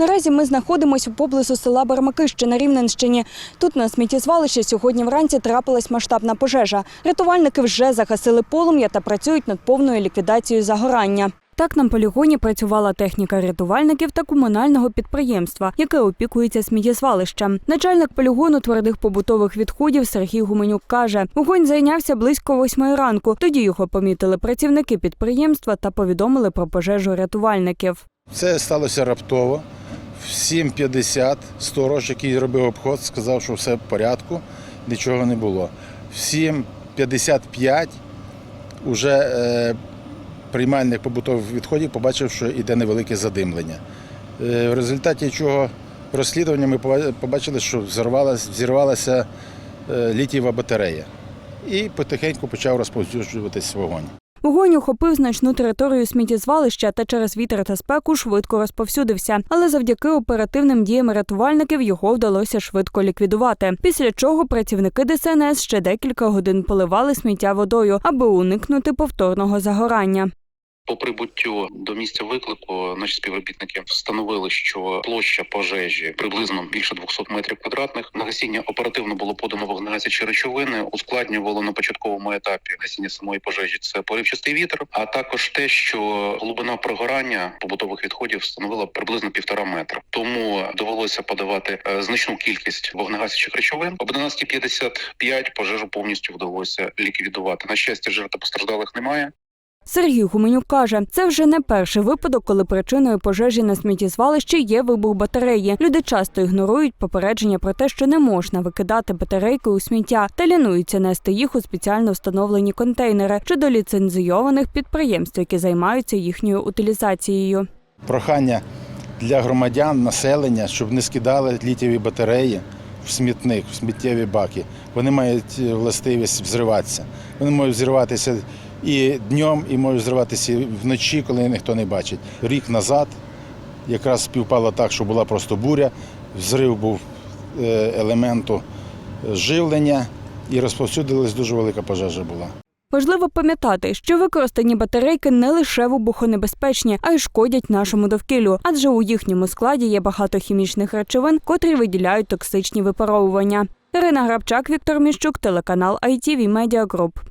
Наразі ми знаходимося поблизу села Бармаки, що на Рівненщині. Тут на сміттєзвалищі сьогодні вранці трапилась масштабна пожежа. Рятувальники вже загасили полум'я та працюють над повною ліквідацією загорання. Так на полігоні працювала техніка рятувальників та комунального підприємства, яке опікується сміттєзвалищем. Начальник полігону твердих побутових відходів Сергій Гуменюк каже, вогонь зайнявся близько восьмої ранку. Тоді його помітили працівники підприємства та повідомили про пожежу рятувальників. Це сталося раптово. В 7.50 сторож, який робив обход, сказав, що все в порядку, нічого не було. В 7.55 уже е, приймальник побутових відходів побачив, що йде невелике задимлення. Е, в результаті чого розслідування ми побачили, що взорвалась, взірвалася е, літієва батарея. І потихеньку почав розповсюджуватись вогонь. Вогонь охопив значну територію сміттєзвалища та через вітер та спеку швидко розповсюдився. Але завдяки оперативним діям рятувальників його вдалося швидко ліквідувати. Після чого працівники ДСНС ще декілька годин поливали сміття водою, аби уникнути повторного загорання. По прибуттю до місця виклику наші співробітники встановили, що площа пожежі приблизно більше 200 метрів квадратних. На гасіння оперативно було подано вогнегасячі речовини. Ускладнювало на початковому етапі гасіння самої пожежі. Це поривчастий вітер, а також те, що глибина прогорання побутових відходів становила приблизно півтора метра. Тому довелося подавати е, значну кількість вогнегасячих речовин. Об 11.55 пожежу повністю вдалося ліквідувати. На щастя, жертв постраждалих немає. Сергій Гуменюк каже, це вже не перший випадок, коли причиною пожежі на сміттєзвалищі є вибух батареї. Люди часто ігнорують попередження про те, що не можна викидати батарейки у сміття та лінуються нести їх у спеціально встановлені контейнери чи до ліцензійованих підприємств, які займаються їхньою утилізацією. Прохання для громадян, населення, щоб не скидали літієві батареї в смітник, в сміттєві баки. Вони мають властивість взриватися. Вони можуть взриватися і днем, і можуть взриватися вночі, коли ніхто не бачить. Рік назад якраз співпало так, що була просто буря, взрив був е, елементу живлення і розповсюдилась дуже велика пожежа була. Важливо пам'ятати, що використані батарейки не лише вибухонебезпечні, а й шкодять нашому довкіллю, адже у їхньому складі є багато хімічних речовин, котрі виділяють токсичні випаровування. Ірина Грабчак, Віктор Міщук, телеканал ITV Media Group.